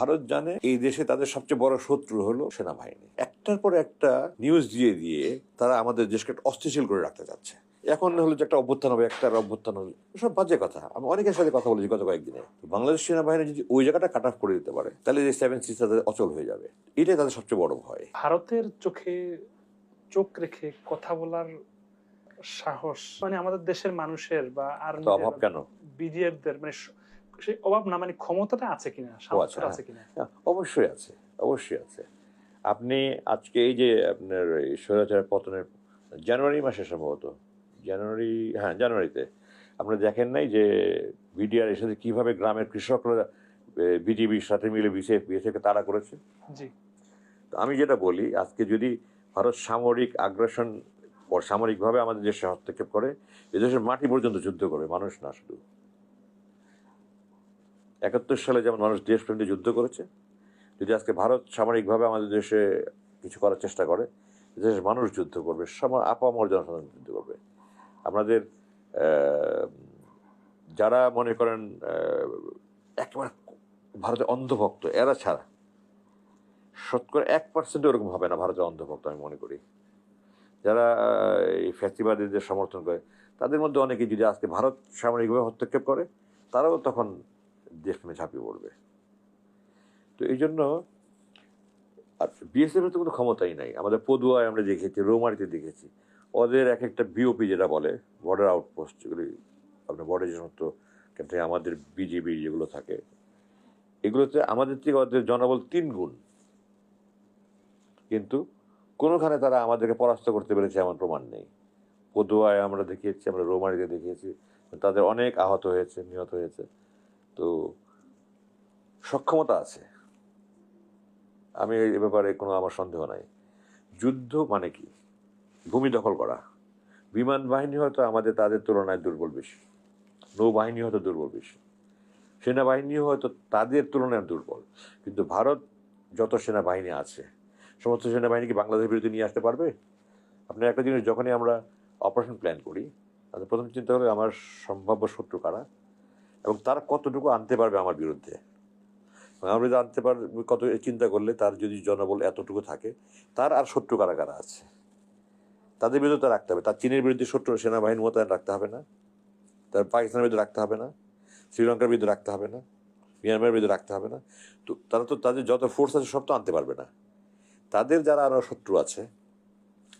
ভারত জানে এই দেশে তাদের সবচেয়ে বড় শত্রু হলো সেনাবাহিনী। একটার পর একটা নিউজ দিয়ে দিয়ে তারা আমাদের দেশকে একটা অস্থিতিশীল করে রাখতে চাচ্ছে। এখন হলো যে একটা অভ্যুত্থান হবে একটা অভ্যুত্থান হবে সব বাজে কথা। আমি অনেকের সাথে কথা বলেছি গত কয়েকদিনে। বাংলাদেশ সেনাবাহিনী যদি ওই জায়গাটা কাট অফ করে দিতে পারে তাহলে যে সেভেন সিস্টার তাদের অচল হয়ে যাবে। এটাই তাদের সবচেয়ে বড় ভয়। ভারতের চোখে চোখ রেখে কথা বলার সাহস মানে আমাদের দেশের মানুষের বা আর অভাব কেন? বিডিএফ মানে সেই অভাব না মানে ক্ষমতাটা আছে কিনা সামর্থ্যটা হ্যাঁ। আছে কিনা? অবশ্যই আছে অবশ্যই আছে। আপনি আজকে এই যে আপনার এই স্বৈরাচার পতনের জানুয়ারি মাসে সম্ভবত জানুয়ারি হ্যাঁ জানুয়ারিতে আপনারা দেখেন নাই যে বিডিআর এর সাথে কীভাবে গ্রামের কৃষকরা বিজিবির সাথে মিলে বিসিএফ বিএসএফকে তাড়া করেছে? জি। তো আমি যেটা বলি আজকে যদি ভারত সামরিক আগ্রাসন সামরিকভাবে আমাদের দেশে হস্তক্ষেপ করে এদেশের মাটি পর্যন্ত যুদ্ধ করে মানুষ না শুধু। একাত্তর সালে যেমন মানুষ দেশপ্রেম যুদ্ধ করেছে, যদি আজকে ভারত সামরিকভাবে আমাদের দেশে কিছু করার চেষ্টা করে দেশের মানুষ যুদ্ধ করবে আপামর জনসাধারণ যুদ্ধ করবে। আমাদের যারা মনে করেন একেবারে ভারতের অন্ধভক্ত, এরা ছাড়া, শতকরা এক পার্সেন্ট ওরকম হবে না ভারতের অন্ধভক্ত, আমি মনে করি। যারা এই ফ্যাসিবাদীদের সমর্থন করে, তাদের মধ্যে অনেকে যদি আজকে ভারত সামরিকভাবে হস্তক্ষেপ করে, তারাও তখন দেশপ্রেমে ঝাঁপিয়ে পড়বে। তো এই জন্য আর বিএসএফ এর তো কোনো ক্ষমতাই নাই। আমাদের পদুয়ায় আমরা দেখেছি, রৌমারিতে দেখেছি। ওদের এক একটা বিওপি যেটা বলে বর্ডার আউটপোস্ট যেগুলি আপনার বর্ডার যে সমস্ত আমাদের বিজিবি যেগুলো থাকে, এগুলোতে আমাদের থেকে ওদের জনবল তিন গুণ। কিন্তু কোনোখানে তারা আমাদেরকে পরাস্ত করতে পেরেছে এমন প্রমাণ নেই। পদুয়ায় আমরা দেখিয়েছি, আমরা রোমারিতে দেখিয়েছি, তাদের অনেক আহত হয়েছে, নিহত হয়েছে। তো সক্ষমতা আছে। আমি এ ব্যাপারে কোনো আমার সন্দেহ নাই। যুদ্ধ মানে কি? ভূমি দখল করা। বিমান বাহিনী হয়তো আমাদের, তাদের তুলনায় দুর্বল বেশি। নৌবাহিনী হয়তো দুর্বল বেশি। সেনাবাহিনীও হয়তো তাদের তুলনায় দুর্বল। কিন্তু ভারত যত সেনাবাহিনী আছে, সমস্ত সেনাবাহিনী কি বাংলাদেশের বিরুদ্ধে নিয়ে আসতে পারবে? আপনি একটা জিনিস, যখনই আমরা অপারেশন প্ল্যান করি, তাহলে প্রথম চিন্তা হলো আমার সম্ভাব্য শত্রু কারা? এবং তারা কতটুকু আনতে পারবে আমার বিরুদ্ধে? আমার বিরুদ্ধে আনতে পারবে কত চিন্তা করলে তার যদি জনবল এতটুকু থাকে, তার আর শত্রু কারা কারা আছে। তাদের বিরুদ্ধে রাখতে হবে। তার চীনের বিরুদ্ধে শত্রু, সেনাবাহিনী মোতায়েন রাখতে হবে না। তার পাকিস্তানের বিরুদ্ধে রাখতে হবে না। শ্রীলঙ্কার বিরুদ্ধে রাখতে হবে না। মিয়ানমারের বিরুদ্ধে রাখতে হবে না। তো তারা তো, তাদের যত ফোর্স আছে সব তো আনতে পারবে না। তাদের যারা আরও শত্রু আছে,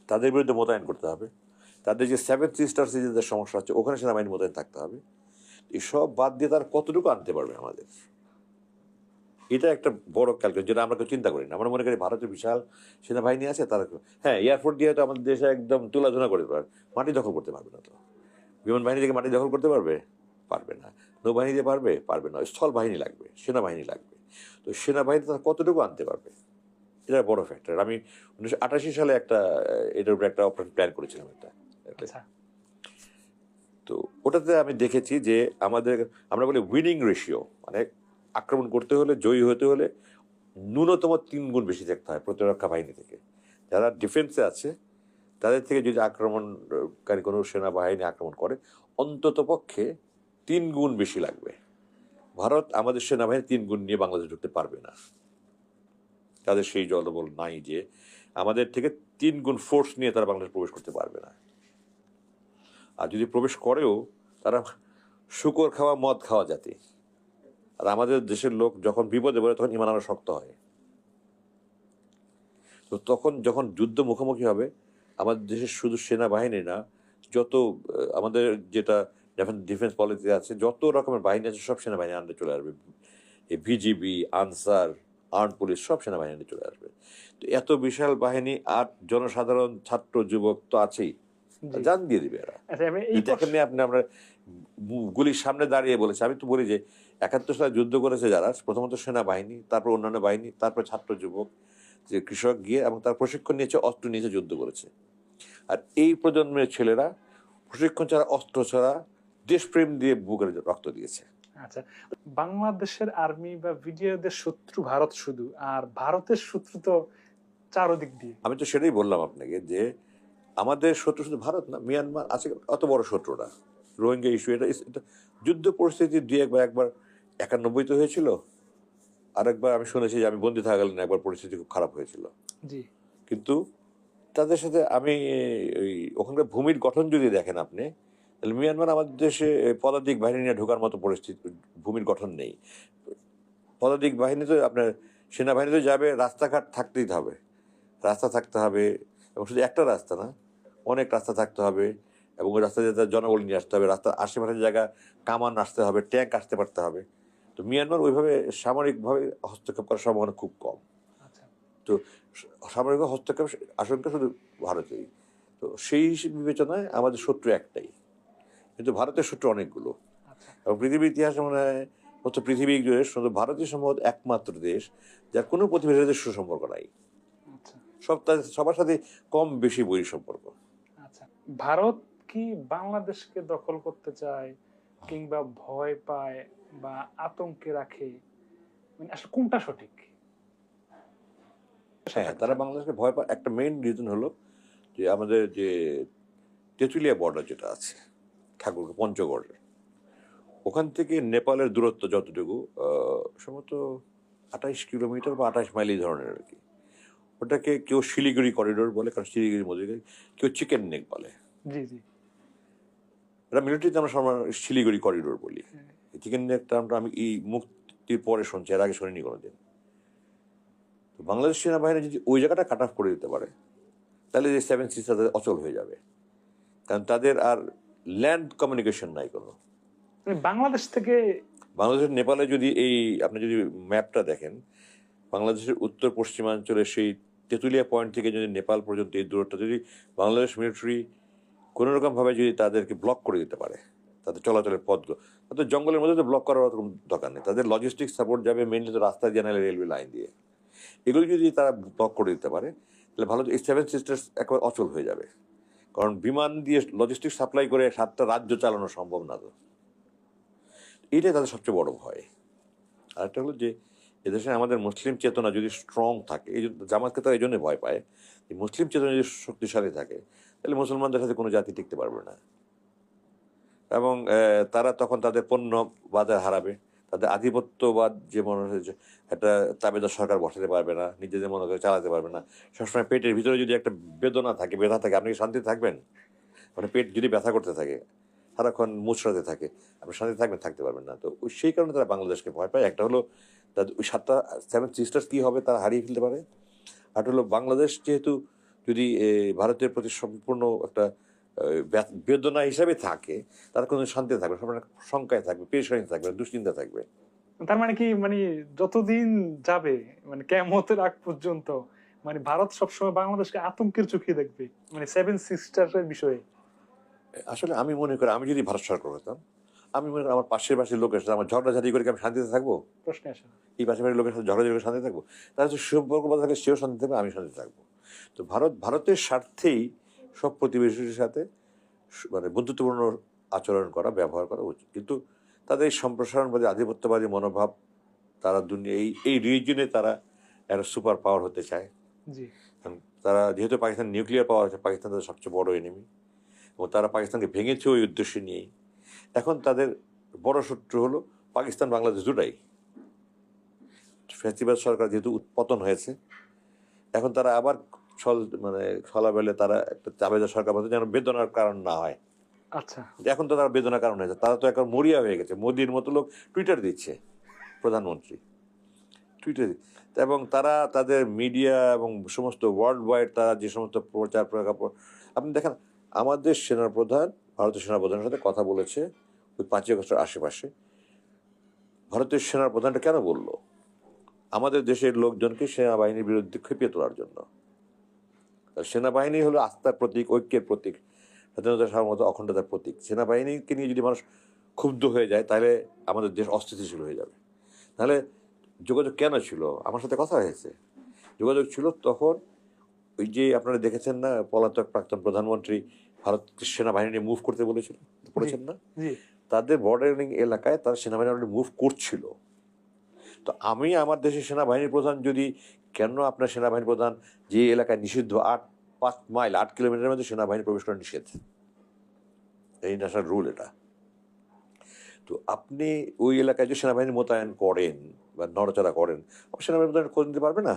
তাদের বিরুদ্ধে মোতায়েন করতে হবে। তাদের যে সেভেন সিস্টার্সে যাদের সমস্যা আছে ওখানে সেনাবাহিনী মোতায়েন থাকতে হবে। এসব বাদ দিয়ে তারা কতটুকু আনতে পারবে আমাদের? এটা একটা বড় ক্যালকুলেশন যেটা আমরা কেউ চিন্তা করি না। আমরা মনে করি ভারতের বিশাল সেনাবাহিনী আছে, তারা হ্যাঁ এয়ারপোর্ট দিয়ে তো আমাদের দেশে একদম তুলাধুনা করে পারে মাটি দখল করতে পারবে না তো। বিমান বাহিনী থেকে মাটি দখল করতে পারবে? পারবে না। নৌবাহিনী দিয়ে পারবে? পারবে না। স্থল বাহিনী লাগবে, সেনাবাহিনী লাগবে। তো সেনাবাহিনী তারা কতটুকু আনতে পারবে? এটা বড় ফ্যাক্টর আমি উনিশশো আটাশি সালে একটা, এটার উপরে একটা অপারেশন প্ল্যান করেছিলাম একটা। আচ্ছা। তো ওটাতে আমি দেখেছি যে আমাদের, আমরা বলি উইনিং রেশিও মানে আক্রমণ করতে হলে, জয়ী হতে হলে ন্যূনতম তিন গুণ বেশি থাকতে হয় প্রতিরক্ষা বাহিনী থেকে। যারা ডিফেন্সে আছে, তাদের থেকে যদি আক্রমণকারী কোনো সেনাবাহিনী আক্রমণ করে, অন্তত পক্ষে তিন গুণ বেশি লাগবে। ভারত আমাদের সেনাবাহিনী তিন গুণ নিয়ে বাংলাদেশ ঢুকতে পারবে না। তাদের সেই জলবল নাই যে আমাদের থেকে তিন গুণ ফোর্স নিয়ে তারা বাংলাদেশ প্রবেশ করতে পারবে না। আর যদি প্রবেশ করেও তারা শুকর খাওয়া, মদ খাওয়া জাতি। আর আমাদের দেশের লোক যখন বিপদে পড়ে তখন ইমান শক্ত হয়। তো তখন যখন যুদ্ধ মুখোমুখি হবে, আমাদের দেশের শুধু সেনাবাহিনী না যত আমাদের যেটা ডিফেন্স পলিসি আছে, যত রকমের বাহিনী আছে সব সেনাবাহিনী আন্ডারে চলে আসবে। এই ভিজিবি আনসার আর্ম পুলিশ সব সেনাবাহিনী চলে আসবে। তো এত বিশাল বাহিনী আর জনসাধারণ, ছাত্র, যুবক তো আছেই। জান দিয়ে দিবে এরা। আচ্ছা দেখেন আপনি আমরা গুলির সামনে দাঁড়িয়ে বলেছে আমি তো বলি যে একাত্তর সালে যুদ্ধ করেছে যারা প্রথমত সেনাবাহিনী তারপর অন্যান্য বাহিনী তারপর ছাত্র যুবক যে কৃষক গিয়ে এবং তার প্রশিক্ষণ নিয়েছে অস্ত্র নিয়েছে যুদ্ধ করেছে। আর এই প্রজন্মের ছেলেরা প্রশিক্ষণ ছাড়া অস্ত্র ছাড়া দেশপ্রেম দিয়ে বুকের রক্ত দিয়েছে। আচ্ছা বাংলাদেশের আর্মি বা ভিডিওদের শত্রু ভারত শুধু আর ভারতের শত্রু তো চারদিক দিয়ে। আমি তো সেটাই বললাম আপনাকে যে আমাদের শত্রু শুধু ভারত না মিয়ানমার আছে অত বড় শত্রু না রোহিঙ্গা ইস্যু এটা যুদ্ধ পরিস্থিতি দুই একবার একবার একানব্বই তো হয়েছিল আরেকবার আমি শুনেছি যে আমি বন্দি থাকাকালীন একবার পরিস্থিতি খুব খারাপ হয়েছিল। জি। কিন্তু তাদের সাথে আমি ওই ওখানকার ভূমির গঠন যদি দেখেন আপনি তাহলে মিয়ানমার আমাদের দেশে পদাতিক বাহিনী নিয়ে ঢোকার মতো পরিস্থিতি ভূমির গঠন নেই। পদাতিক বাহিনী তো আপনার সেনাবাহিনী তো যাবে রাস্তাঘাট থাকতেই হবে। রাস্তা থাকতে হবে এবং শুধু একটা রাস্তা না অনেক রাস্তা থাকতে হবে এবং ওই রাস্তা যেতে জনবল নিয়ে আসতে হবে। রাস্তার আশেপাশের জায়গা কামান আসতে হবে ট্যাঙ্ক আসতে পারতে হবে। তো মিয়ানমার ওইভাবে সামরিকভাবে হস্তক্ষেপ করার সম্ভাবনা খুব কম। তো সামরিক হস্তক্ষেপ আশঙ্কা শুধু ভারতেই তো সেই বিবেচনায় আমাদের শত্রু একটাই। কিন্তু ভারতের শত্রু অনেকগুলো। আচ্ছা। এবং পৃথিবীর ইতিহাসে মনে হয় পৃথিবী জুড়ে শুধু ভারতীয় সম্ভবত একমাত্র দেশ যার কোনো প্রতিবেশীদের সুসম্পর্ক নাই। আচ্ছা। সব তাদের সবার সাথে কম বেশি বই সম্পর্ক। আচ্ছা ভারত কি বাংলাদেশকে দখল করতে চায় কিংবা ভয় পায় বা আতঙ্কে রাখে? মানে আসলে কোনটা সঠিক? হ্যাঁ তারা বাংলাদেশকে ভয় পায়। একটা মেইন রিজন হলো যে আমাদের যে তেঁতুলিয়া বর্ডার যেটা আছে ঠাকুর পঞ্চগড়ের, ওখান থেকে নেপালের দূরত্ব যতটুকু সম্ভবত আঠাইশ কিলোমিটার বা আঠাইশ মাইল ধরনের আর কি। ওটাকে কেউ শিলিগুড়ি করিডোর বলে কারণ শিলিগুড়ির মধ্যে কেউ চিকেন নেক বলে। জি জি। এটা মিলিটারিতে আমরা সবার শিলিগুড়ি করিডোর বলি। চিকেন নেক টার্মটা আমি এই মুক্তির পরে শুনছি এর আগে শুনিনি কোনোদিন। তো বাংলাদেশ সেনাবাহিনী যদি ওই জায়গাটা কাট অফ করে দিতে পারে তাহলে যে সেভেন সিক্স তাদের অচল হয়ে যাবে। কারণ তাদের আর ল্যান্ড কমিউনিকেশন নাই কোনো। মানে বাংলাদেশ থেকে বাংলাদেশের নেপালে যদি এই আপনি যদি ম্যাপটা দেখেন বাংলাদেশের উত্তর পশ্চিমাঞ্চলের সেই তেঁতুলিয়া পয়েন্ট থেকে যদি নেপাল পর্যন্ত এই দূরত্ব যদি বাংলাদেশ মিলিটারি কোনো রকমভাবে যদি তাদেরকে ব্লক করে দিতে পারে, তাদের চলাচলের পথগুলো তাদের জঙ্গলের মধ্যে তো ব্লক করার ওরকম দরকার নেই। তাদের লজিস্টিক সাপোর্ট যাবে মেনলি তো রাস্তা দিয়ে নাহলে রেলওয়ে লাইন দিয়ে। এগুলো যদি তারা ব্লক করে দিতে পারে, তাহলে ভালো এই সেভেন সিস্টার্স একবার অচল হয়ে যাবে। কারণ বিমান দিয়ে লজিস্টিক সাপ্লাই করে সাতটা রাজ্য চালানো সম্ভব না তো। এটাই তাদের সবচেয়ে বড় ভয়। আরেকটা হলো যে এদেশে আমাদের মুসলিম চেতনা যদি স্ট্রং থাকে, এই জামাতকে তারা এই জন্য ভয় পায় যে মুসলিম চেতনা যদি শক্তিশালী থাকে, তাহলে মুসলমানদের সাথে কোনো জাতি টিকতে পারবে না। এবং তারা তখন তাদের পণ্য বাজার হারাবে, তাদের আধিপত্যবাদ যে মনে হচ্ছে একটা তাবেদার সরকার বসাতে পারবে না, নিজেদের মনে করে চালাতে পারবে না। সবসময় পেটের ভিতরে যদি একটা বেদনা থাকে, ব্যথা থাকে, আপনি শান্তি থাকবেন? মানে পেট যদি ব্যথা করতে থাকে সারাক্ষণ মুচড়াতে থাকে। আপনি শান্তি থাকবেন, থাকতে পারবেন না। তো সেই কারণে তারা বাংলাদেশকে ভয় পায়। একটা হলো তাদের ওই সাতটা সেভেন সিস্টার্স কী হবে তারা হারিয়ে ফেলতে পারে। আর হলো বাংলাদেশ যেহেতু যদি ভারতের প্রতি সম্পূর্ণ একটা বেদনা হিসাবে থাকে, তারা কোনো শান্তি থাকবে সব শঙ্কায় থাকবে পেরেশানি থাকবে দুশ্চিন্তা থাকবে। তার মানে কি মানে যতদিন যাবে মানে কেমতের আগ পর্যন্ত মানে ভারত সবসময় বাংলাদেশকে আতঙ্কের চোখে দেখবে। মানে সেভেন সিস্টারের বিষয়ে। আসলে আমি মনে করি আমি যদি ভারত সরকার হতাম আমি মনে করি আমার পাশের পাশের লোকের সাথে আমার ঝগড়াঝাটি করে কি আমি শান্তিতে থাকব? প্রশ্নে আসে এই পাশের বাড়ির লোকের সাথে ঝগড়াঝাটি করে শান্তি থাকব? তারা তো সম্পর্ক বজায় থাকলে সেও শান্তি থাকবে আমি শান্তি থাকব। তো ভারত ভারতের স্বার্থেই সব প্রতিবেশীর সাথে মানে বন্ধুত্বপূর্ণ আচরণ করা ব্যবহার করা উচিত। কিন্তু তাদের এই সম্প্রসারণবাদী আধিপত্যবাদী মনোভাব তারা দুনিয়া এই এই রিজনে তারা একটা সুপার পাওয়ার হতে চায়। তারা যেহেতু পাকিস্তান নিউক্লিয়ার পাওয়ার আছে পাকিস্তান তাদের সবচেয়ে বড় এনিমি এবং তারা পাকিস্তানকে ভেঙেছে ওই উদ্দেশ্য নিয়েই। এখন তাদের বড় শত্রু হলো পাকিস্তান বাংলাদেশ দুটাই। ফ্যাসিবাদ সরকার যেহেতু উৎপতন হয়েছে এখন তারা আবার ছল মানে ছলাবেলে তারা একটা চাবেদা সরকার মতো যেন বেদনার কারণ না হয়। আচ্ছা। এখন তো তারা বেদনার কারণ হয়েছে তারা তো এখন মরিয়া হয়ে গেছে। মোদির মতো লোক টুইটার দিচ্ছে প্রধানমন্ত্রী। টুইটার এবং তারা তাদের মিডিয়া এবং সমস্ত ওয়ার্ল্ড ওয়াইড তারা যে সমস্ত প্রচার প্রকার আপনি দেখেন আমাদের সেনাপ্রধান, ভারতীয় সেনাপ্রধানের সাথে কথা বলেছে ওই পাঁচই আগস্টের আশেপাশে। ভারতীয় সেনাপ্রধানটা কেন বলল? আমাদের দেশের লোকজনকে সেনাবাহিনীর বিরুদ্ধে খেপিয়ে তোলার জন্য। সেনাবাহিনী হলো আস্থার প্রতীক, ঐক্যের প্রতীক, স্বাধীনতা সার্বভৌমত্ব অখণ্ডতার প্রতীক। সেনাবাহিনীকে নিয়ে যদি মানুষ ক্ষুব্ধ হয়ে যায়, তাহলে আমাদের দেশ অস্থিতিশীল হয়ে যাবে। তাহলে যোগাযোগ কেন ছিল? আমার সাথে কথা হয়েছে। যোগাযোগ ছিল তখন ওই যে আপনারা দেখেছেন না পলাতক প্রাক্তন প্রধানমন্ত্রী ভারত সেনাবাহিনী মুভ করতে বলেছিল? বলেছেন না? তাদের বর্ডারিং এলাকায় তারা সেনাবাহিনী অলরেডি মুভ করছিল। তো আমি আমার দেশের সেনাবাহিনীর প্রধান যদি কেন আপনার সেনাবাহিনী প্রধান যে এলাকায় নিষিদ্ধ আট পাঁচ মাইল আট কিলোমিটারের মধ্যে সেনাবাহিনী প্রবেশ করা নিষেধ? এই ন্যাশনাল রুল এটা। তো আপনি ওই এলাকায় যে সেনাবাহিনী মোতায়েন করেন বা নড়াচড়া করেন সেনাবাহিনী প্রধান করে নিতে পারবে না?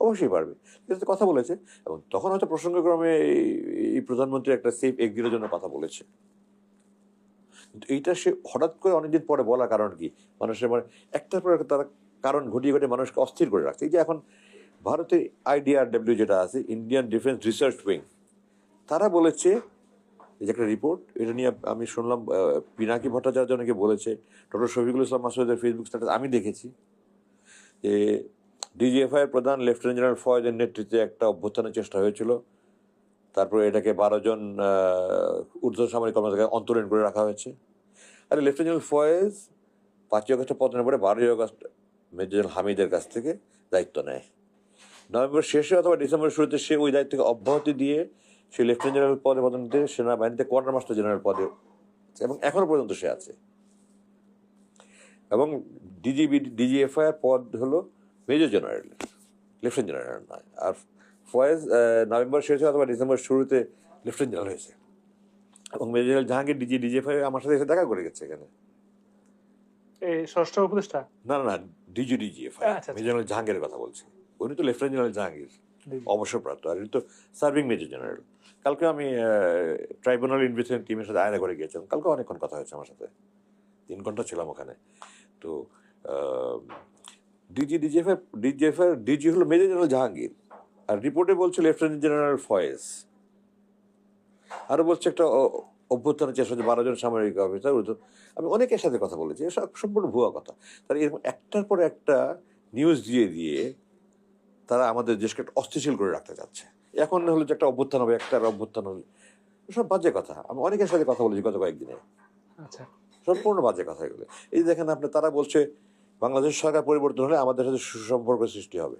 অবশ্যই পারবে। কিন্তু কথা বলেছে, এবং তখন হয়তো প্রসঙ্গক্রমে এই- প্রধানমন্ত্রী একটা সেফ এক্সিটের জন্য কথা বলেছে। কিন্তু এইটা সে হঠাৎ করে অনেকদিন পরে বলার কারণ কি? মানুষের মানে একটার পর একটা তারা কারণ ঘটিয়ে ঘটিয়ে মানুষকে অস্থির করে রাখছে। এই যে এখন ভারতের আইডিআরডব্লিউ যেটা আছে ইন্ডিয়ান ডিফেন্স রিসার্চ উইং তারা বলেছে, এই যে একটা রিপোর্ট এটা নিয়ে আমি শুনলাম পিনাকি ভট্টাচার্য অনেকে বলেছে, ডক্টর শফিকুল ইসলাম মাসুদের ফেসবুক স্ট্যাটাস আমি দেখেছি, যে ডিজিএফআই এর প্রধান লেফটেন্যান্ট জেনারেল ফয়েজের নেতৃত্বে একটা অভ্যুত্থানের চেষ্টা হয়েছিল। তারপরে এটাকে বারো জন ঊর্ধ্ব সামরিক কর্মকর্তাকে অন্তরীণ করে রাখা হয়েছে। আর লেফটেন্যান্ট জেনারেল ফয়েজ পাঁচই আগস্টে পতনের পরে বারোই আগস্ট মেজর জেনারেল হামিদের কাছ থেকে দায়িত্ব নেয়। নভেম্বর শেষে অথবা ডিসেম্বরের শুরুতে সে ওই দায়িত্বকে অব্যাহতি দিয়ে সে লেফটেন্যান্ট জেনারেল পদে পদোন্নতি সেনাবাহিনীতে কোয়ার্টার মাস্টার জেনারেল পদে এবং এখনও পর্যন্ত সে আছে। এবং ডিজিবি ডিজিএফআই এর পদ হলো মেজর জেনারেল লেফটেন্যান্ট জেনারেল নয় আর ফয়েজ নভেম্বর শেষে অথবা ডিসেম্বর শুরুতে লেফটেন্ট জেনারেল হয়েছে। এবং major general Jahangir DG DGFI আমার সাথে এসে দেখা করে গেছে এখানে। এই ষষ্ঠ উপদেষ্টা? না না না ডিজি আচ্ছা। মেজর জেনারেল জাহাঙ্গীরের কথা বলছি। উনি তো লেফটেন্যান্ট জেনারেল জাহাঙ্গীর অবসরপ্রাপ্ত। আর তো সার্ভিং মেজর জেনারেল কালকে আমি ট্রাইব্যুনাল ইনভেস্টিগেশন টিমের সাথে আয়না করে গিয়েছিলাম। কালকে অনেকক্ষণ কথা হয়েছে আমার সাথে। তিন ঘণ্টা ছিলাম ওখানে। তো ডিজি ডিজিএফআই ডিজিএফআই ডিজি হলো মেজর জেনারেল জাহাঙ্গীর আর রিপোর্টে বলছে লেফটেন্যান্ট জেনারেল ফয়েজ আরও বলছে একটা অভ্যুত্থানের চেষ্টা হচ্ছে বারোজন সামরিক অফিসার আমি অনেকের সাথে কথা বলেছি এসব সম্পূর্ণ ভুয়া কথা। তারা এরকম একটার পর একটা নিউজ দিয়ে দিয়ে তারা আমাদের দেশকে একটা অস্থিতিশীল করে রাখতে চাচ্ছে। এখন হলো যে একটা অভ্যুত্থান হবে একটা অভ্যুত্থান হবে সব বাজে কথা। আমি অনেকের সাথে কথা বলেছি গত কয়েকদিনে। আচ্ছা। সম্পূর্ণ বাজে কথা এগুলো। এই যে দেখেন আপনি তারা বলছে বাংলাদেশ সরকার পরিবর্তন হলে আমাদের সাথে সুসম্পর্ক সৃষ্টি হবে।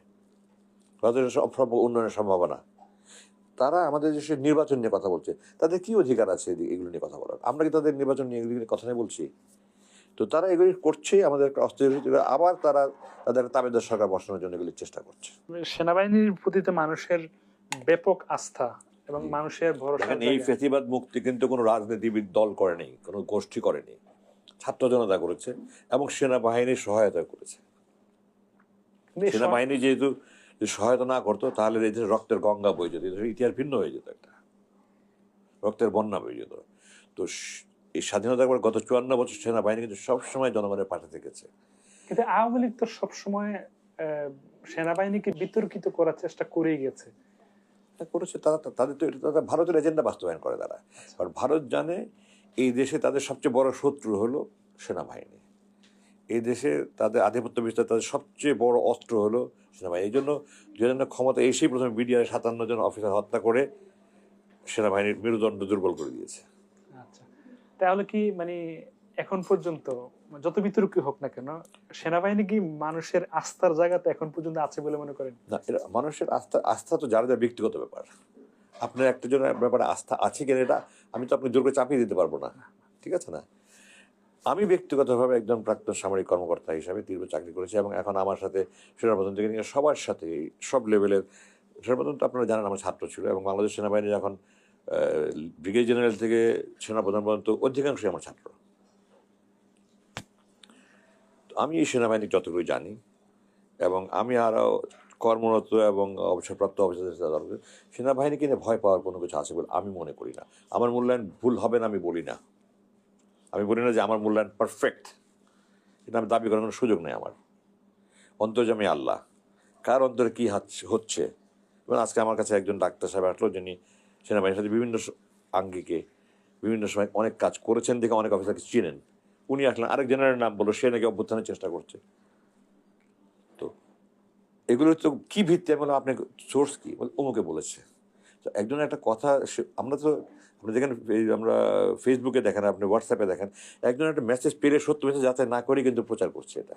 সব সব উন্নয়নের সম্ভাবনা। তারা আমাদের দেশের নির্বাচন নিয়ে কথা বলছে তাদের কি অধিকার আছে এগুলো নিয়ে কথা বলার? আমরা কি তাদের নির্বাচন নিয়ে এগুলি নিয়ে কথা নিয়ে বলছি? তো তারা এগুলি করছে আমাদের আবার তারা তাদের তাবেদার সরকার বসানোর জন্য এগুলির চেষ্টা করছে। সেনাবাহিনীর প্রতি তো মানুষের ব্যাপক আস্থা এবং মানুষের ভরসা এই ফেসিবাদ মুক্তি কিন্তু কোনো রাজনীতিবিদ দল করেনি কোনো গোষ্ঠী করেনি। ছাত্র জনতা করেছে এবং সেনাবাহিনীর সহায়তা করেছে। সেনাবাহিনী যেহেতু সহায়তা না করতো তাহলে এই দেশে রক্তের গঙ্গা বয়ে যেত। ইতিহাস ভিন্ন হয়ে যেত একটা। রক্তের বন্যা বয়ে যেত। তো এই স্বাধীনতার পর গত চুয়ান্ন বছর সেনাবাহিনী কিন্তু সবসময় জনগণের পাশে থেকেছে। কিন্তু আওয়ামী লীগ তো সবসময় সেনাবাহিনীকে বিতর্কিত করার চেষ্টা করেই গেছে। করেছে তারা তাদের তো এটা তারা ভারতের এজেন্ডা বাস্তবায়ন করে তারা। আর ভারত জানে এই দেশে তাদের সবচেয়ে বড় শত্রু হলো সেনাবাহিনী। এই দেশে তাদের আধিপত্য বিস্তার তাদের সবচেয়ে বড় অস্ত্র হলো সেনাবাহিনী। এই জন্য দু হাজার ক্ষমতা এসেই প্রথমে বিডিআর সাতান্ন জন অফিসার হত্যা করে সেনাবাহিনীর মেরুদণ্ড দুর্বল করে দিয়েছে। আচ্ছা। তাহলে কি মানে এখন পর্যন্ত যত বিতর্কই হোক না কেন সেনাবাহিনী কি মানুষের আস্থার জায়গাতে এখন পর্যন্ত আছে বলে মনে করেন? না মানুষের আস্থা আস্থা তো যার যারা ব্যক্তিগত ব্যাপার। আপনার একটা জনের ব্যাপারে আস্থা আছে কিনা এটা, আমি তো আপনি জোর করে চাপিয়ে দিতে পারব না। ঠিক আছে না? আমি ব্যক্তিগতভাবে একজন প্রাক্তন সামরিক কর্মকর্তা হিসাবে দীর্ঘ চাকরি করেছি এবং এখন আমার সাথে সেনাপ্রধান থেকে নিয়ে সবার সাথে সব লেভেলের সেনাপ্রধান তো আপনারা জানেন আমার ছাত্র ছিল এবং বাংলাদেশ সেনাবাহিনী যখন ব্রিগেড জেনারেল থেকে সেনাপ্রধান পর্যন্ত অধিকাংশই আমার ছাত্র। আমি এই সেনাবাহিনী যতটুকু জানি এবং আমি আরও কর্মরত এবং অবসরপ্রাপ্ত করি, সেনাবাহিনীকে নিয়ে ভয় পাওয়ার কোনো কিছু আছে বলে আমি মনে করি না। আমার মূল্যায়ন ভুল হবে না আমি বলি না। আমি বলি না যে আমার মূল্যায়ন পারফেক্ট এটা আমি দাবি করার কোনো সুযোগ নেই আমার। অন্তর্জামী আল্লাহ কার অন্তরে কী হচ্ছে? এবং আজকে আমার কাছে একজন ডাক্তার সাহেব আসলো যিনি সেনাবাহিনীর সাথে বিভিন্ন আঙ্গিকে বিভিন্ন সময় অনেক কাজ করেছেন দেখে অনেক অফিসারকে চিনেন। উনি আসলেন আরেক জেনারেল নাম বলল সে নাকি অভ্যুত্থানের চেষ্টা করছে। এগুলো তো কি ভিত্তি? আমি বললাম আপনার সোর্স কি? বলে, অমুকে বলেছে। তো একজন একটা কথা সে- আমরা তো আপনি দেখেন আমরা ফেসবুকে দেখেন আপনি হোয়াটসঅ্যাপে দেখেন একজন একটা মেসেজ পেলে সত্য মেসেজ যাচাই না করে কিন্তু প্রচার করছে এটা।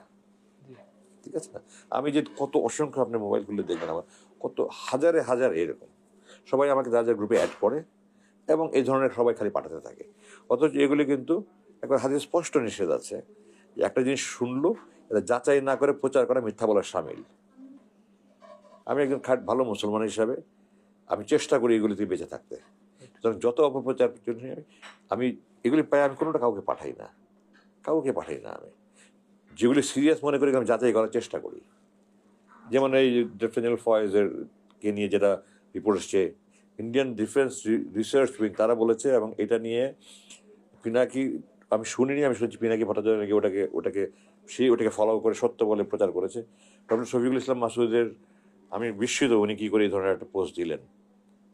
ঠিক আছে না? আমি যে কত অসংখ্য আপনি মোবাইল খুলে দেখবেন আমার কত হাজারে হাজার এরকম। সবাই আমাকে যার যার গ্রুপে অ্যাড করে এবং এই ধরনের সবাই খালি পাঠাতে থাকে। অথচ এগুলি কিন্তু একবার হাতে স্পষ্ট নিষেধ আছে যে একটা জিনিস শুনলো এটা যাচাই না করে প্রচার করা মিথ্যা বলার সামিল। আমি একজন খাট ভালো মুসলমান হিসাবে, আমি চেষ্টা করি এগুলিতে বেঁচে থাকতে। যত অপপ্রচার আমি- এগুলি পাই আমি কোনোটা কাউকে পাঠাই না। কাউকে পাঠাই না আমি। যেগুলি সিরিয়াস মনে করি আমি যাচাই করার চেষ্টা করি। যেমন এই ডেফিনেল ফয়েজের কে নিয়ে যেটা রিপোর্ট এসছে ইন্ডিয়ান ডিফেন্স রিসার্চ উইং তারা বলেছে এবং এটা নিয়ে পিনাকি, আমি শুনিনি, আমি শুনছি পিনাকি ভট্টাচার্য নাকি ওটাকে ওটাকে সেই ওটাকে ফলো করে সত্য বলে প্রচার করেছে। ডক্টর শফিকুল ইসলাম মাসুদের আমি বিস্মিত উনি কী করে এই ধরনের একটা পোস্ট দিলেন।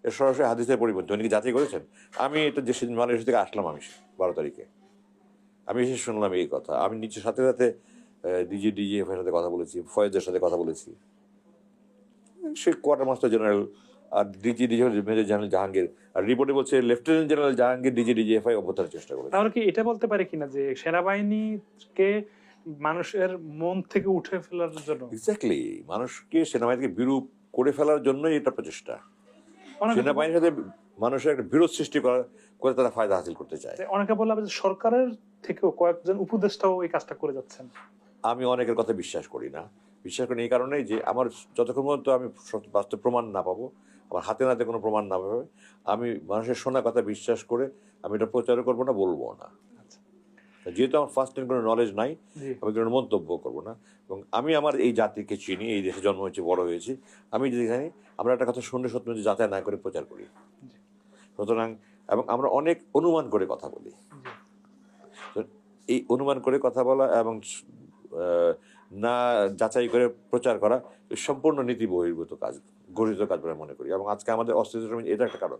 এর সরাসরি হাদিসের পরিবর্তন উনি কি যাচাই করেছেন? আমি এটা যে সেদিন মালয়েশিয়া থেকে আসলাম আমি বারো তারিখে। আমি এসে শুনলাম এই কথা। আমি নিচে সাথে সাথে ডিজি, ডিজিএফ এর সাথে কথা বলেছি, ফয়েজের সাথে কথা বলেছি। সে কোয়ার্টার মাস্টার জেনারেল আর DG DG major general Jahangir, আর রিপোর্টে বলছে lieutenant general Jahangir, DG DGFI অভ্যুত্থানের চেষ্টা করে তাহলে কি এটা বলতে পারি কিনা যে সেনাবাহিনীকে মানুষের মন থেকে উঠে ফেলার জন্য। এক্স্যাক্টলি মানুষকে সেনাবাহিনীকে বিরূপ করে ফেলার জন্যই এটা প্রচেষ্টা। সেনাবাহিনীর সাথে মানুষের একটা বিরোধ সৃষ্টি করা করে তারা ফায়দা হাসিল করতে চায়। অনেকে বললাম যে সরকারের থেকেও কয়েকজন উপদেষ্টাও এই কাজটা করে যাচ্ছেন। আমি অনেকের কথা বিশ্বাস করি না। বিশ্বাস করি এই কারণেই যে আমার যতক্ষণ পর্যন্ত আমি বাস্তব প্রমাণ না পাবো আমার হাতে নাতে কোনো প্রমাণ না পাবে আমি মানুষের শোনা কথা বিশ্বাস করে আমি এটা প্রচারও করব না বলব না। যেহেতু আমার ফার্স্ট টাইম কোনো নলেজ নাই আমি কোনো মন্তব্য করব না। এবং আমি আমার এই জাতিকে চিনি এই দেশে জন্ম হয়েছে বড় হয়েছি। আমি যদি জানি আমরা একটা কথা শুনলে সত্য যে যাচাই না করে প্রচার করি। সুতরাং এবং আমরা অনেক অনুমান করে কথা বলি। এই অনুমান করে কথা বলা এবং না যাচাই করে প্রচার করা সম্পূর্ণ নীতি বহির্ভূত কাজ গঠিত কাজ বলে মনে করি। এবং আজকে আমাদের অস্তিত্ব এটা একটা কারণ।